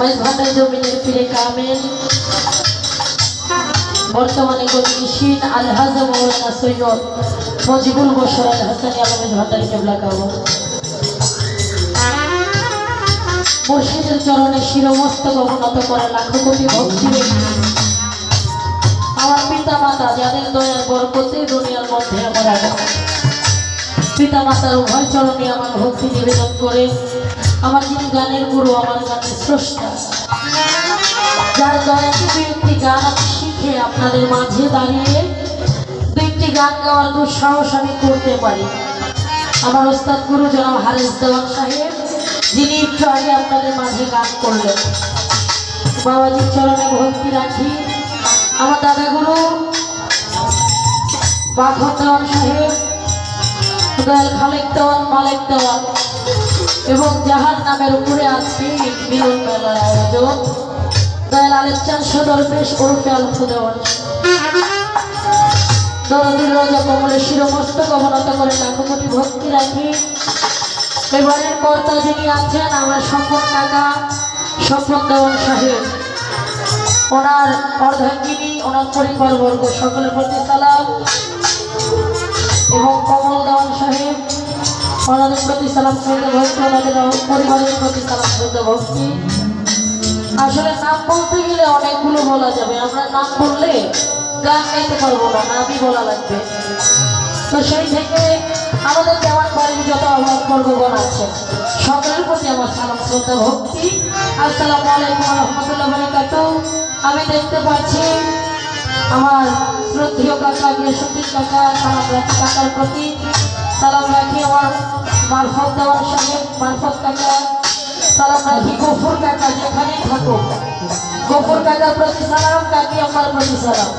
ভান্ডার জমিনের ফিরে কামেল। বর্তমানে গতিশীল আলহাজ মৌলানা সৈয়দ মজিবুল বসর আল হাসানি আলমেজ ভান্ডারি কেবলা কাবো মুর্শিদের চরণে শিরমস্তক অবনত করে লাখো কোটি ভক্তি আমার পিতা মাতা যাদের দয়ার বরকতে দুনিয়ার মধ্যে আমার আগমন। পিতা মাতার উভয় চরণে আমার ভক্তি নিবেদন করে আমার যিনি গানের গুরু আমার গানের স্রষ্টা যার দয়াকে দুই একটি গান শিখে আপনাদের মাঝে দাঁড়িয়ে একটি গান গাওয়ার দুঃসাহস আমি করতে পারি। আমার ওস্তাদ গুরু জনাব হারেস দেওয়ান সাহেব, যিনি একটু আগে আপনাদের মাঝে গান করলেন। বাবাজির চরণে ভক্তি রাখি। আমার দাদা গুরু বাখন দেওয়ান সাহেব দয়াল খালেক দেওয়ান, মালেক দেওয়ান। এবং যাহার নামের উপরে আছে দয়াল আলেকচান সদর বেশ ওরফে আলফ দেওয়ান দরদির রাজা শিরমস্তক অবনত করে লাখো ভক্তি রাখি। এবারের কর্তা যিনি আছেন, আমার স্বপন কাকা, স্বপন দেওয়ান সাহেব। ওনার অর্ধাঙ্গিনী, ওনার পরিবারবর্গ, সকলের প্রতি সালাম। এবং কমল দেওয়ান সাহেব ওনাদের প্রতি সালাম শ্রদ্ধা ভক্তি ওনাদের প্রতি সালাম শ্রদ্ধা ভক্তি আসলে নাম বলতে গেলে অনেকগুলো বলা যাবে। আমরা নাম বললে গান গাইতে পারব না, নামই বলা লাগবে। তো সেই থেকে আমাদের দেওয়ান বাড়ির যত আহ্বান বর্গগণ আছে, সকলের প্রতি আমার সালাম শ্রদ্ধা ভক্তি আসসালামু আলাইকুম রহমতুল্লাহ বারাকাত আমি দেখতে পাচ্ছি আমার শ্রদ্ধেয় কাকা বৃহস্পতির কাকা, সালাম রাখি কাকার প্রতি। সালাম রাখি আমার মারফত দেওয়ার সাহেব মারফত কাকা সালাম রাখি গফুর কাকা, যেখানেই থাকুক গফুর কাকার প্রতি সালাম, কাকি আমার প্রতি সালাম।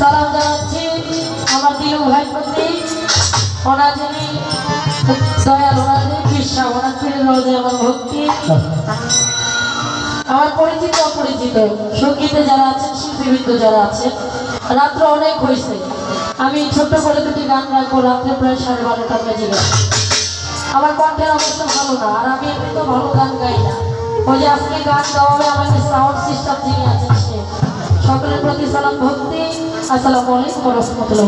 সালাম জানাচ্ছি আমার দিলু ভাই প্রতি। ওনার যিনি দয়াল, ওনার যিনি ওনার ফিরে রোজে আমার ভক্তি। আমার পরিচিত অপরিচিত, সঙ্গীতে যারা আছেন, শিল্পীবৃন্দ যারা আছেন, রাত্র অনেক হয়েছে। আমি ছোট্ট করে দুটি গান রাখব রাত্রে প্রায় সাড়ে বারোটা বেজে গেছে। আমার কণ্ঠের অবস্থা ভালো না, আর আমি এমনি তো ভালো গান গাই না। ওই যে আজকে গান গাওয়াবে আমাকে সাউন্ড সিস্টেম যিনি আছেন সকলের প্রতি সালাম, ভক্তি, আসসালামু আলাইকুম রহমতুল্লাহ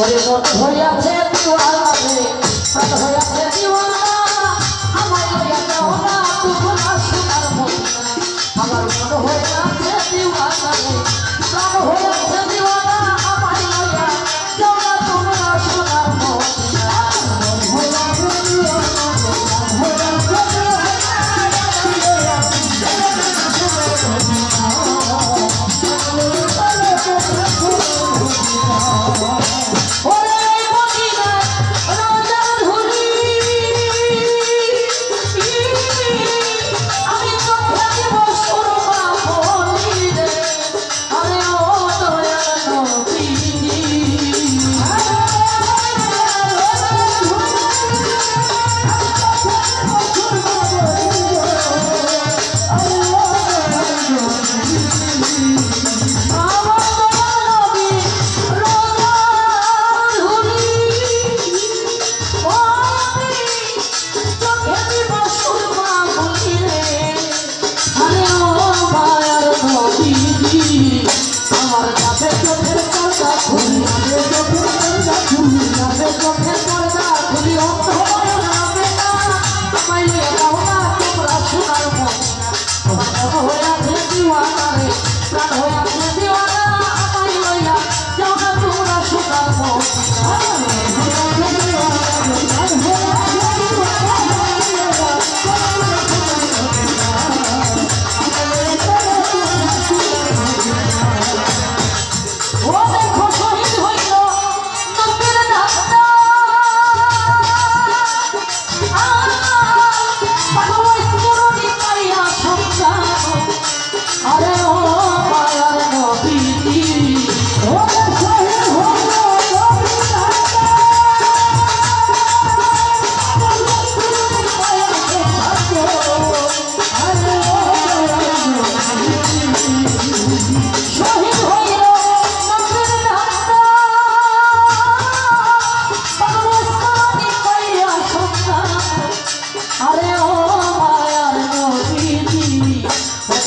ওরে মন হইয়াছে দিওয়ানা রে প্রাণ হইয়াছে দিওয়ানা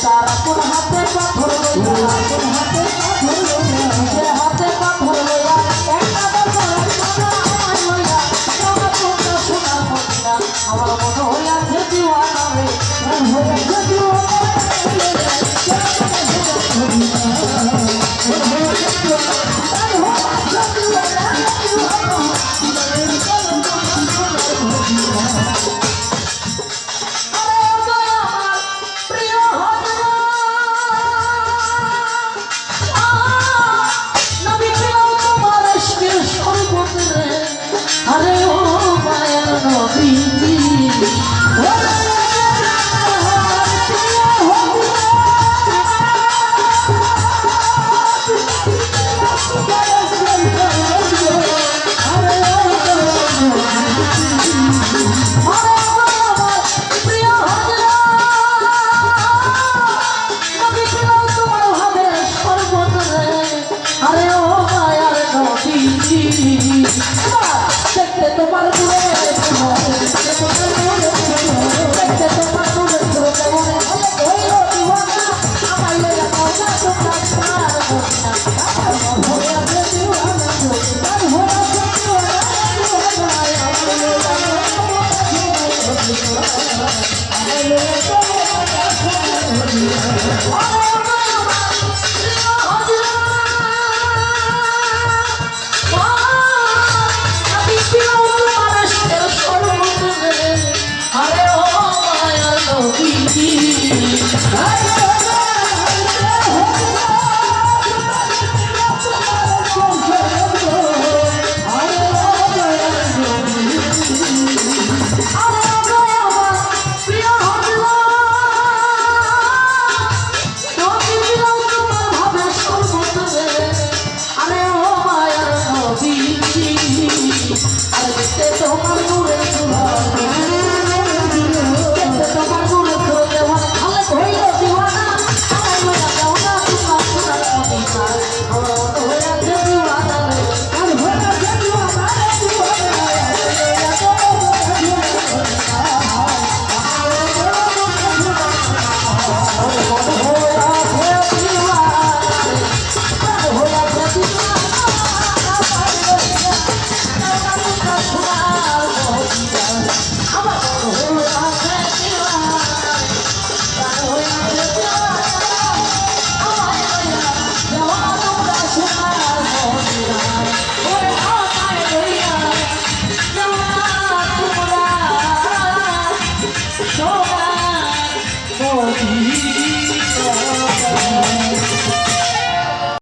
তারাপুর লেগে